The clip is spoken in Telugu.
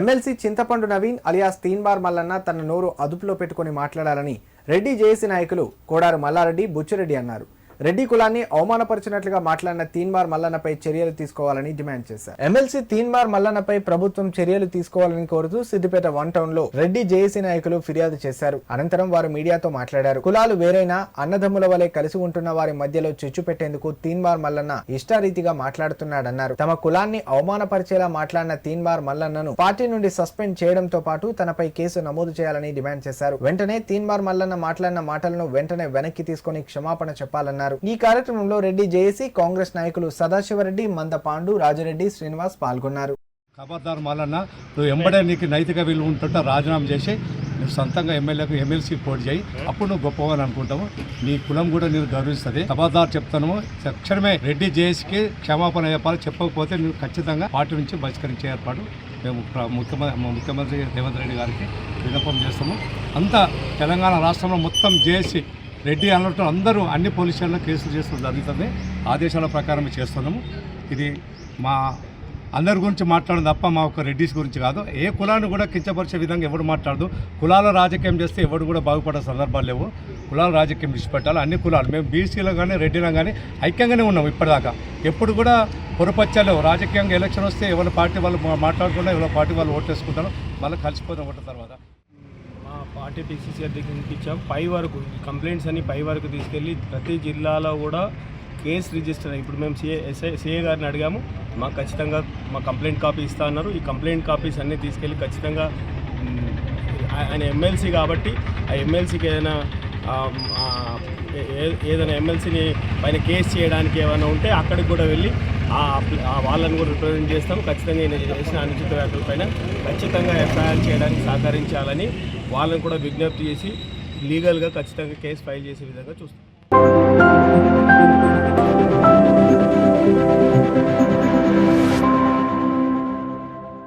ఎమ్మెల్సీ చింతపండు నవీన్ అలియాస్ తీన్బార్ మల్లన్న తన నోరు అదుపులో పెట్టుకుని మాట్లాడాలని రెడ్డి జేఏసీ నాయకులు కోడారు మల్లారెడ్డి బుచ్చిరెడ్డి అన్నారు. రెడ్డి కులాన్ని అవమానపరిచినట్లుగా మాట్లాడిన తీన్మార్ మల్లన్నపై చర్యలు తీసుకోవాలని డిమాండ్ చేశారు. ఎమ్మెల్సీ తీన్మార్ మల్లన్నపై ప్రభుత్వం చర్యలు తీసుకోవాలని కోరుతూ సిద్దిపేట వన్ టౌన్లో రెడ్డి జేఏసీ నాయకులు ఫిర్యాదు చేశారు. అనంతరం వారు మీడియాతో మాట్లాడారు. కులాలు వేరైనా అన్నదమ్ముల వలె కలిసి ఉంటున్న వారి మధ్యలో చిచ్చు పెట్టేందుకు తీన్మార్ మల్లన్న ఇష్టారీతిగా మాట్లాడుతున్నాడన్నారు. తమ కులాన్ని అవమానపరిచేలా మాట్లాడిన తీన్మార్ మల్లన్నను పార్టీ నుండి సస్పెండ్ చేయడంతో పాటు తనపై కేసు నమోదు చేయాలని డిమాండ్ చేశారు. వెంటనే తీన్మార్ మల్లన్న మాట్లాడిన మాటలను వెంటనే వెనక్కి తీసుకుని క్షమాపణ చెప్పాలన్నారు. ఈ కార్యక్రమంలో రెడ్డి జేఏసీ కాంగ్రెస్ నాయకులు సదాశివరెడ్డి మంద పాండు రాజరెడ్డి శ్రీనివాస్ పాల్గొన్నారు. ఖబర్దార్ మాలన్న నువ్వు ఎంబడే నీకు నైతిక విలువ ఉంటుంటే రాజీనామా చేసి నువ్వు సొంతంగా ఎమ్మెల్యేకు ఎమ్మెల్సీ పోటీ చేయి. అప్పుడు నువ్వు గొప్పవని అనుకుంటావు. నీ కులం కూడా నేను గౌరవిస్తుంది. ఖబర్దార్ చెప్తాను. తక్షణమే రెడ్డి జేఎస్కి క్షమాపణ చెప్పాలి. చెప్పకపోతే నువ్వు ఖచ్చితంగా పార్టీ నుంచి బహిష్కరించే ఏర్పాటు మేము ముఖ్యమంత్రి ముఖ్యమంత్రి రేవంత్ రెడ్డి గారికి విన్నపం చేస్తాము. అంతా తెలంగాణ రాష్ట్రంలో మొత్తం జేఏసీ రెడ్డి అనటం అందరూ అన్ని పోలీస్ కేసులు చేస్తూ జరుగుతుంది. ఆదేశాల ప్రకారం చేస్తున్నాము. ఇది మా అందరి గురించి మాట్లాడడం తప్ప మా ఒక్క రెడ్డిస్ గురించి కాదు. ఏ కులాన్ని కూడా కించపరిచే విధంగా ఎవడు మాట్లాడదు. కులాల రాజకీయం చేస్తే ఎవడు కూడా బాగుపడే సందర్భాలు లేవు. కులాల రాజకీయం విడిచిపెట్టాలి. అన్ని కులాలు. మేము బీసీలో కానీ రెడ్డిలో కానీ ఐక్యంగానే ఉన్నాం ఇప్పటిదాకా. ఎప్పుడు కూడా పొరపచ్చాలు. రాజకీయంగా ఎలక్షన్ వస్తే ఎవరి పార్టీ వాళ్ళు మాట్లాడకుండా ఎవరి పార్టీ వాళ్ళు ఓటేసుకుంటారు మళ్ళీ కలిసిపోతాం ఒకటి తర్వాత. పార్టీ పిసిసి అధ్యక్షునికి ఇచ్చాం. పై వరకు కంప్లైంట్స్ అన్ని పై వరకు తీసుకెళ్ళి ప్రతి జిల్లాలో కూడా కేసు రిజిస్టర్ ఇప్పుడు మేము సిఏ ఎస్ఐ సిఏ గారిని అడిగాము. మాకు ఖచ్చితంగా మా కంప్లైంట్ కాపీ ఇస్తా అన్నారు. ఈ కంప్లైంట్ కాపీస్ అన్నీ తీసుకెళ్ళి ఖచ్చితంగా ఆయన ఎమ్మెల్సీ కాబట్టి ఆ ఎమ్మెల్సీకి ఏదైనా ఏదైనా ఎమ్మెల్సీని పైన కేసు చేయడానికి ఏమైనా ఉంటే అక్కడికి కూడా వెళ్ళి ఆ వాళ్ళని కూడా రిప్రజెంట్ చేస్తాం ఖచ్చితంగా ఈయన చేసిన అనుచిత వ్యాఖ్యల పైన ఖచ్చితంగా ఎఫ్ఐఆర్ చేయడానికి సహకరించాలని వాళ్ళని కూడా విజ్ఞప్తి చేసి లీగల్గా ఖచ్చితంగా కేసు ఫైల్ చేసే విధంగా చూస్తాం.